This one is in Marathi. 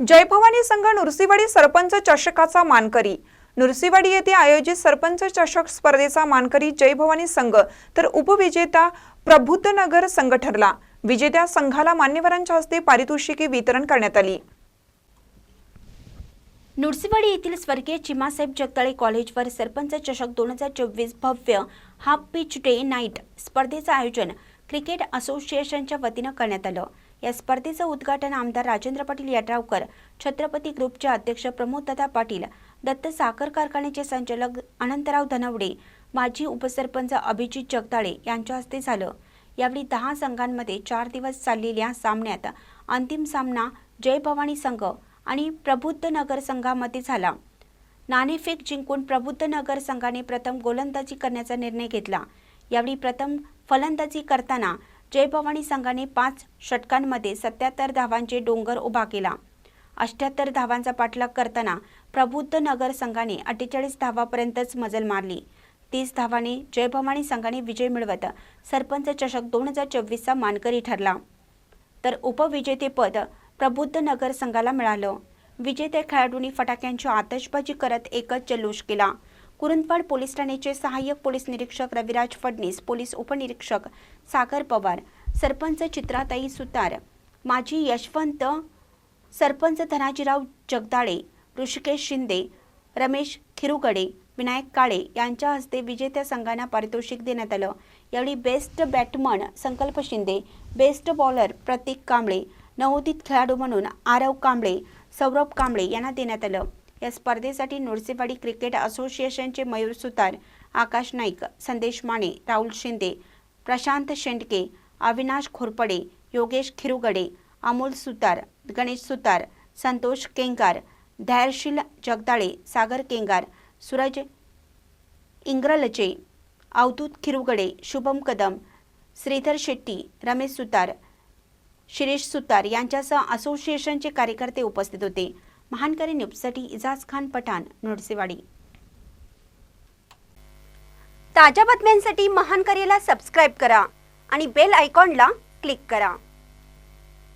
जयभवानी संघ नुरसीवाडी सरपंच चषकाचा मानकरी. नुरसीवाडी येथे आयोजित सरपंच चषक स्पर्धेचा मानकरी जयभवानी संघ तर उपविजेता प्रबुद्धनगर संघ ठरला. विजेत्या संघाला मान्यवरांच्या हस्ते पारितोषिके वितरण करण्यात आली. नुरसीवाडी येथील स्वर्गीय चिमासाहेब जगदाळे कॉलेजवर सरपंच चषक दोन हजार चोवीस भव्य हाफ पिच डे नाईट स्पर्धेचं आयोजन क्रिकेट असोसिएशनच्या वतीनं करण्यात आलं. या स्पर्धेचं उद्घाटन आमदार राजेंद्र पाटील यड्रावकर छत्रपती ग्रुपचे अध्यक्ष प्रमोददादा पाटील दत्त साखर कारखान्याचे संचालक अनंतराव धनवडे माजी उपसरपंच अभिजित जगदाळे यांच्या हस्ते झालं. यावेळी दहा संघांमध्ये चार दिवस चाललेल्या सामन्यात अंतिम सामना जय भवानी संघ आणि प्रबुद्ध नगर संघामध्ये झाला. नाणेफेक जिंकून प्रबुद्ध नगर संघाने प्रथम गोलंदाजी करण्याचा निर्णय घेतला. यावेळी प्रथम फलंदाजी करताना जयभवानी संघाने पाच षटकांमध्ये सत्याहत्तर धावांचे डोंगर उभा केला. अष्ट्याहत्तर धावांचा पाठलाग करताना प्रबुद्ध नगर संघाने अठ्ठेचाळीस धावापर्यंतच मजल मारली. तीस धावाने जयभवानी संघाने विजय मिळवत सरपंच चषक दोन हजार चोवीसचा मानकरी ठरला. तर उपविजेतेपद प्रबुद्ध नगर संघाला मिळालं. विजेते खेळाडूंनी फटाक्यांची आतषबाजी करत एकच जल्लोष केला. कुरुंदवाड पोलीस ठाण्याचे सहाय्यक पोलीस निरीक्षक रविराज फडणीस पोलीस उपनिरीक्षक सागर पवार सरपंच चित्राताई सुतार माजी यशवंत सरपंच धनाजीराव जगदाळे ऋषिकेश शिंदे रमेश खिरुगडे विनायक काळे यांच्या हस्ते विजेत्या संघांना पारितोषिक देण्यात आलं. यावेळी best batsman Sankalp Shinde best bowler Pratik Kamble नवोदित खेळाडू म्हणून आरव कांबळे सौरभ कांबळे यांना देण्यात आलं. या स्पर्धेसाठी नृसिंहवाडी क्रिकेट असोसिएशनचे मयूर सुतार आकाश नाईक संदेश माने राहुल शिंदे प्रशांत शेंडके अविनाश खोरपडे योगेश खिरुगडे अमोल सुतार गणेश सुतार संतोष केंगार धैर्यशील जगदाळे सागर केंगार सूरज इंग्रलचे अवधूत खिरुगडे शुभम कदम श्रीधर शेट्टी रमेश सुतार शिरीष सुतार यांच्यासह असोसिएशनचे कार्यकर्ते उपस्थित होते. महानकरी न्यूजसाठी इजाज खान पठाण नोडसेवाडी. ताज्या बातम्यांसाठी महानकरीला सबस्क्राईब करा आणि बेल आयकॉनला क्लिक करा.